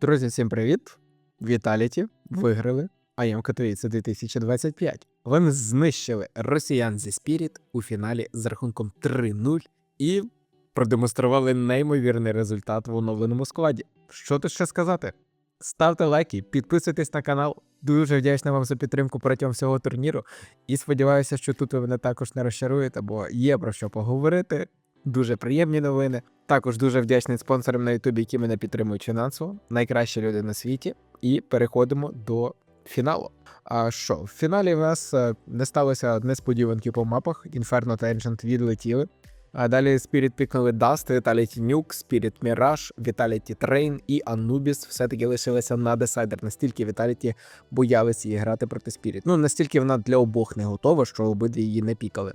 Друзі, всім привіт! Віталіті виграли АЄМ Катовіце 2025. Вони знищили росіян зі Spirit у фіналі з рахунком 3-0 і продемонстрували неймовірний результат в оновленому складі. Що тут ще сказати? Ставте лайки, підписуйтесь на канал. Дуже вдячна вам за підтримку протягом всього турніру. І сподіваюся, що тут ви мене також не розчаруєте, бо є про що поговорити. Дуже приємні новини. Також дуже вдячний спонсорам на Ютубі, які мене підтримують фінансово. Найкращі люди на світі. І переходимо до фіналу. А що, в фіналі в нас е, не сталося несподіванки по мапах. Inferno та Ancient відлетіли. А далі Spirit пікнули Dust, Vitality Nuke, Spirit Mirage, Vitality Train і Anubis все-таки лишилися на десайдер. Настільки Vitality боялися її грати проти Spirit. Ну настільки вона для обох не готова, що обидві її не пікали.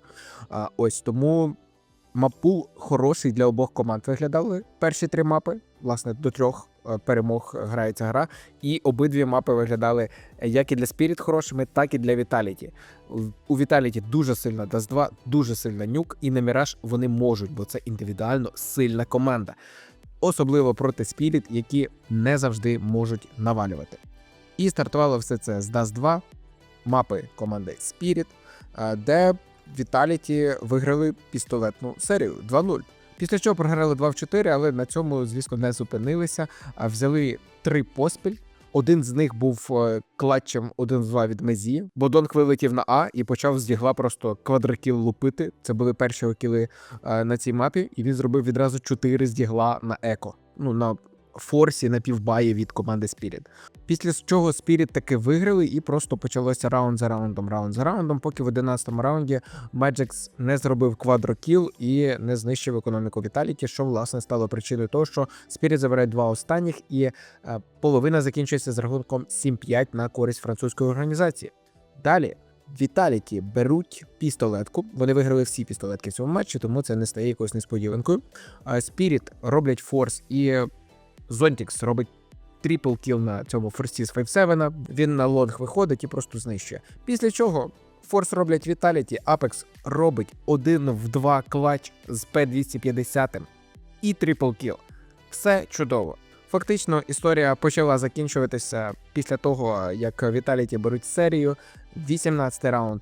А, ось тому маппул хороший для обох команд виглядали перші три мапи. Власне, до трьох е, перемог грається гра. І обидві мапи виглядали е, як і для Spirit хорошими, так і для Vitality. У Vitality дуже сильна Dust 2, дуже сильна нюк, і на Mirage вони можуть, бо це індивідуально сильна команда. Особливо проти Spirit, які не завжди можуть навалювати. І стартувало все це з Dust 2, мапи команди Spirit, е, де Vitality виграли пістолетну серію 2-0. Після чого програли 2 в 4, але на цьому, звісно, не зупинилися, а взяли три поспіль. Один з них був е, клатчем 1-2 від Мезі, бо Донк вилетів на А і почав з дігла просто квадрокіл лупити. Це були перші кіли е, на цій мапі, і він зробив відразу 4 з дігла на еко. Ну, на форсі на півбаї від команди Spirit. Після чого Spirit таки виграли, і просто почалося раунд за раундом, раунд за раундом, поки в 11-му раунді Magix не зробив квадрокіл і не знищив економіку Vitality, що власне стало причиною того, що Spirit забирає два останніх, і е, половина закінчується з рахунком 7-5 на користь французької організації. Далі. Vitality беруть пістолетку. Вони виграли всі пістолетки в цьому матчі, тому це не стає якоюсь несподіванкою. А Spirit роблять форс і Зонтікс робить трипл кіл на цьому форсі з 5-7. Він на лонг виходить і просто знищує. Після чого Форс роблять Vitality, Apex робить один в два клач з P250 і трипл кіл. Все чудово. Фактично, історія почала закінчуватися після того, як Vitality беруть серію. 18 раунд.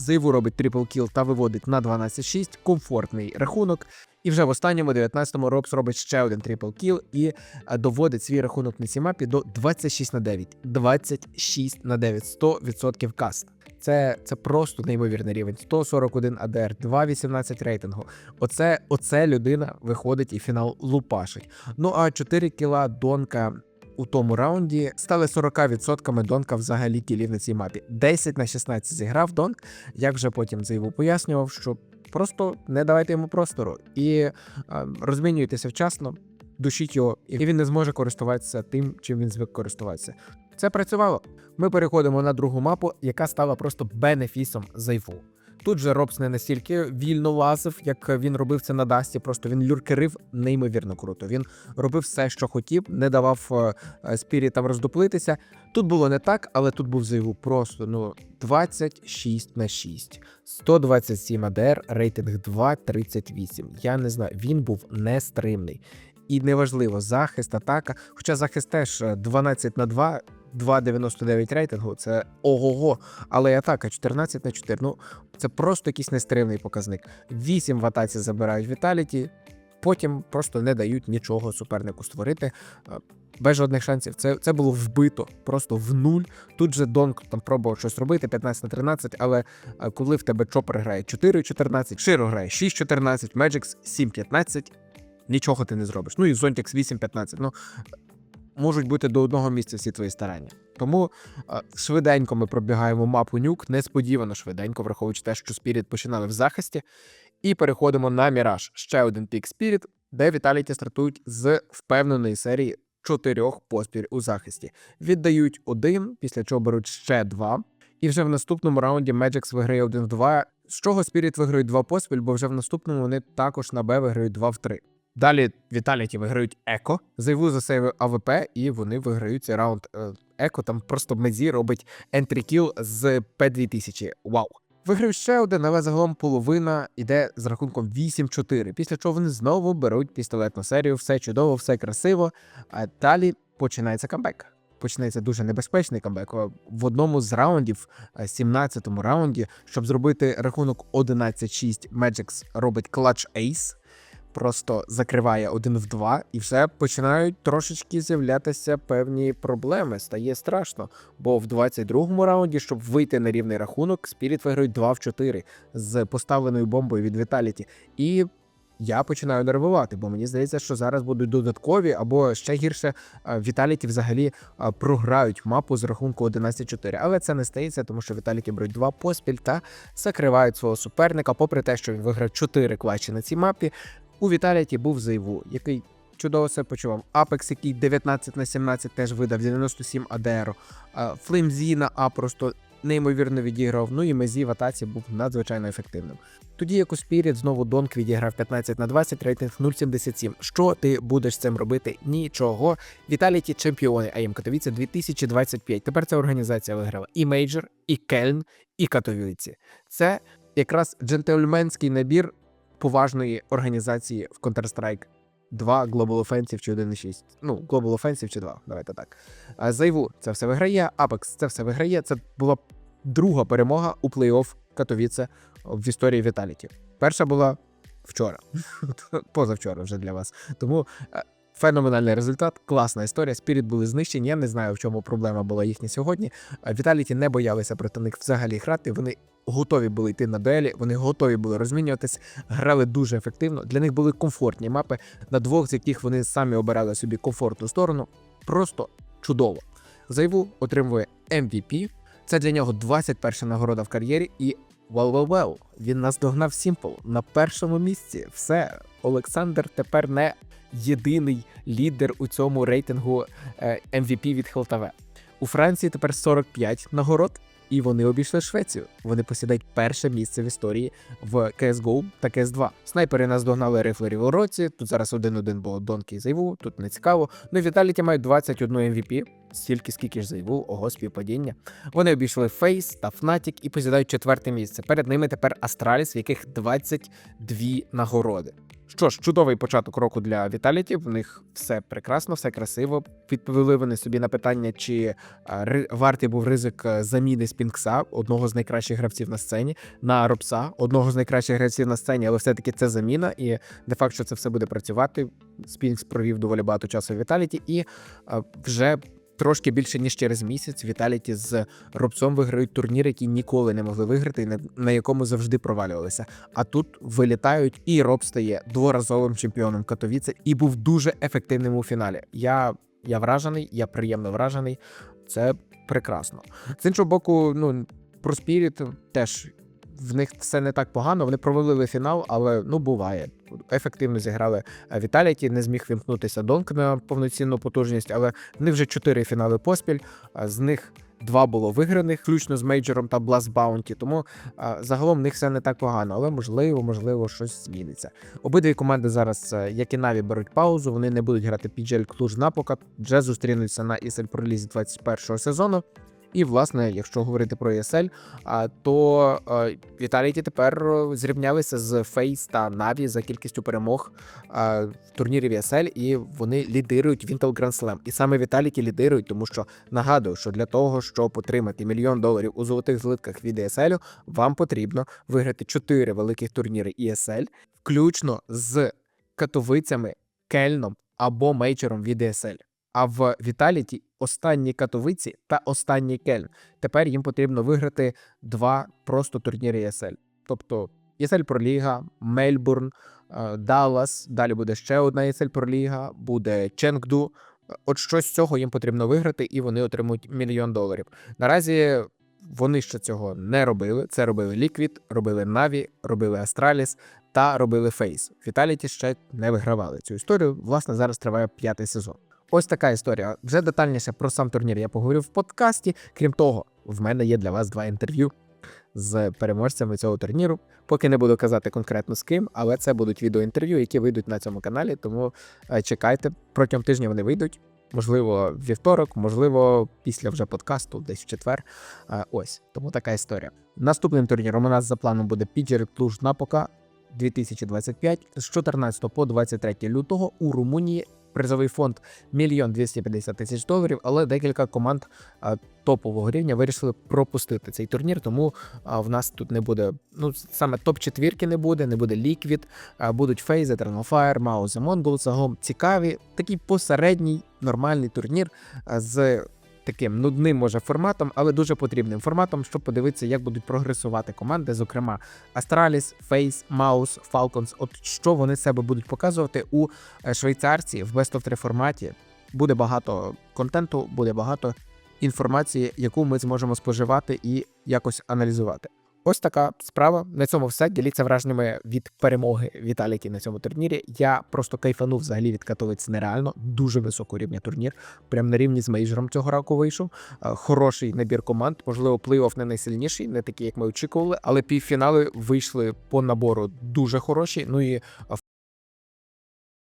Зайву робить трипл кіл та виводить на 12-6, комфортний рахунок. І вже в останньому 19-му Робс робить ще один трипл кіл і е, доводить свій рахунок на цій мапі до 26 на 9. 26 на 9, 100% каст. Це, це просто неймовірний рівень. 141 АДР, 2,18 рейтингу. Оце, оце людина виходить і фінал лупашить. Ну а 4 кіла Донка у тому раунді стали 40% Донка взагалі кілів на цій мапі. 10 на 16 зіграв Донк. Як вже потім заяву пояснював, що просто не давайте йому простору і розмінюйтеся вчасно, душіть його, і він не зможе користуватися тим, чим він звик користуватися. Це працювало. Ми переходимо на другу мапу, яка стала просто бенефісом зайву. Тут же Робс не настільки вільно лазив, як він робив це на Дасті. Просто він люркерив неймовірно круто. Він робив все, що хотів, не давав е, спірітам роздуплитися. Тут було не так, але тут був зайву просто ну 26 на 6. 127 АДР, рейтинг 2,38. Я не знаю, він був нестримний. І неважливо, захист, атака. Хоча захист теж е, 12 на 2, 2,99 рейтингу, це ого-го. Але і атака 14 на 4. Ну, це просто якийсь нестримний показник. 8 в атаці забирають Віталіті, потім просто не дають нічого супернику створити. Е, Без жодних шансів. Це, це було вбито просто в нуль. Тут же Донк там пробував щось робити 15 на 13, але е, коли в тебе чопер грає 4-14, Широ грає 6-14, Magix 7-15, нічого ти не зробиш. Ну і Zonтix 8-15. Ну, можуть бути до одного місця всі твої старання. Тому швиденько ми пробігаємо мапу нюк, несподівано швиденько, враховуючи те, що Spirit починали в захисті. І переходимо на Міраж. Ще один пік Spirit, де Vitality стартують з впевненої серії чотирьох поспіль у захисті. Віддають один, після чого беруть ще два. І вже в наступному раунді Magix виграє 1 в 2, з чого Spirit виграють два поспіль, бо вже в наступному вони також на Б виграють 2 в 3. Далі Віталіті виграють Еко, зайву за сейв АВП, і вони виграють цей раунд. Е, Еко там просто Мезі робить ентрі-кіл з П2000. Вау! Виграють ще один, але загалом половина йде з рахунком 8-4. Після чого вони знову беруть пістолетну серію, все чудово, все красиво. А далі починається камбек. Починається дуже небезпечний камбек. В одному з раундів, е, 17-му раунді, щоб зробити рахунок 11-6, Magix робить клатч ейс, просто закриває один в два, і все починають трошечки з'являтися певні проблеми. Стає страшно. Бо в 22-му раунді, щоб вийти на рівний рахунок, Spirit виграють 2 в 4 з поставленою бомбою від Vitality. І я починаю нервувати, бо мені здається, що зараз будуть додаткові, або ще гірше Віталіті взагалі програють мапу з рахунку 11-4. Але це не стається, тому що Віталіки беруть два поспіль та закривають свого суперника. Попри те, що він виграв 4 клатчі на цій мапі, у Віталіті був Зайву, який чудово себе почував. Апекс, який 19 на 17 теж видав 97 АДР. Флеймзі на А просто неймовірно відіграв. Ну і Мезі в атаці був надзвичайно ефективним. Тоді як у Spirit знову Донк відіграв 15 на 20, рейтинг 0,77. Що ти будеш з цим робити? Нічого. Віталіті чемпіони АЄМ Катовіце 2025. Тепер ця організація виграла і Мейджор, і Кельн, і Катовіці. Це якраз джентльменський набір поважної організації в Counter-Strike. 2 Global Offensive чи 1.6. Ну, Global Offensive чи 2, давайте так. Зайву це все виграє, Apex це все виграє. Це була друга перемога у плей-офф Катовіце в історії Віталіті. Перша була вчора, позавчора вже для вас. Тому е, феноменальний результат, класна історія. Спіріт були знищені. Я не знаю, в чому проблема була їхня сьогодні. Віталіті не боялися проти них взагалі грати. Вони готові були йти на дуелі, вони готові були розмінюватись, грали дуже ефективно. Для них були комфортні мапи, на двох з яких вони самі обирали собі комфортну сторону. Просто чудово. Зайву отримує MVP. Це для нього 21 нагорода в кар'єрі, і well, він наздогнав Сімпл на першому місці. Все, Олександр тепер не єдиний лідер у цьому рейтингу е, MVP від ХЛТВ. У Франції тепер 45 нагород, і вони обійшли Швецію. Вони посідають перше місце в історії в CSGO та CS2. Снайпери наздогнали рифлерів у році. Тут зараз один-один, бо Донки і Зайву, тут не цікаво. Ну і Віталіті мають 21 MVP, стільки скільки ж Зайву, ого, співпадіння. Вони обійшли Фейс та Fnatic і посідають четверте місце. Перед ними тепер Астраліс, в яких 22 нагороди. Що ж, чудовий початок року для Віталіті. В них все прекрасно, все красиво. Відповіли вони собі на питання, чи ри- вартий був ризик е, заміни Спінкса, одного з найкращих гравців на сцені, на Робса, одного з найкращих гравців на сцені, але все-таки це заміна, і де факт, що це все буде працювати. Спінкс провів доволі багато часу в Віталіті, і вже. Трошки більше ніж через місяць Віталіті з Робсом виграють турнір, який ніколи не могли виграти, і на, на якому завжди провалювалися. А тут вилітають, і Роб стає дворазовим чемпіоном Катовіце і був дуже ефективним у фіналі. Я, я вражений, я приємно вражений. Це прекрасно. З іншого боку, ну про Спіріт теж в них все не так погано. Вони провалили фінал, але ну буває. Ефективно зіграли е, Віталіті, не зміг вімкнутися Донк на повноцінну потужність, але в них вже чотири фінали поспіль. З них два було виграних, включно з мейджором та Blast Bounty, Тому загалом в них все не так погано, але можливо, можливо, щось зміниться. Обидві команди зараз, е, як і Наві, беруть паузу. Вони не будуть грати PGL Клуж напока, вже зустрінуться на ESL Pro League 21 сезону. І, власне, якщо говорити про ESL, то е, Віталіті тепер е, зрівнялися з Фейс та Наві за кількістю перемог в турнірі ESL, і вони лідирують Wintel Grand Slam. І саме Віталіті лідирують, тому що нагадую, що для того, щоб отримати мільйон доларів у золотих злитках від ESL, вам потрібно виграти чотири великих турніри ESL, включно з катовицями, кельном або мейджором від ESL. А в Віталіті останні катовиці та останній кельн. Тепер їм потрібно виграти два просто турніри ESL. Тобто ESL Проліга, Мельбурн, е, Даллас. Далі буде ще одна ESL Проліга, буде Ченгду. От щось з цього їм потрібно виграти, і вони отримують мільйон доларів. Наразі вони ще цього не робили. Це робили Liquid, робили Na'Vi, робили Astralis та робили Face. Віталіті ще не вигравали цю історію. Власне, зараз триває п'ятий сезон. Ось така історія. Вже детальніше про сам турнір я поговорив в подкасті. Крім того, в мене є для вас два інтерв'ю з переможцями цього турніру. Поки не буду казати конкретно з ким, але це будуть відеоінтерв'ю, які вийдуть на цьому каналі. Тому е, чекайте, протягом тижня вони вийдуть. Можливо, вівторок, можливо, після вже подкасту, десь в четвер. Е, Ось тому така історія. Наступним турніром у нас за планом буде Піджер Клуж Напока 2025 з 14 по 23 лютого у Румунії призовий фонд мільйон 250 тисяч доларів, але декілька команд топового рівня вирішили пропустити цей турнір, тому в нас тут не буде. Ну саме топ четвірки не буде, не буде ліквід, будуть фейзи, Тернофаєр, Fire, Монгол, загалом цікаві. Такий посередній нормальний турнір з таким нудним може форматом, але дуже потрібним форматом, щоб подивитися, як будуть прогресувати команди, зокрема Astralis, Фейс, Mouse, Falcons. От що вони себе будуть показувати у е, Швейцарці в Best of 3 форматі. Буде багато контенту, буде багато інформації, яку ми зможемо споживати і якось аналізувати. Ось така справа. На цьому все. Діліться враженнями від перемоги Віталіки на цьому турнірі. Я просто кайфанув взагалі від Катовиць нереально. Дуже високого турнір. Прям на рівні з мейджером цього року вийшов. Е, Хороший набір команд. Можливо, плей-офф не найсильніший, не такий, як ми очікували, але півфінали вийшли по набору дуже хороші. Ну і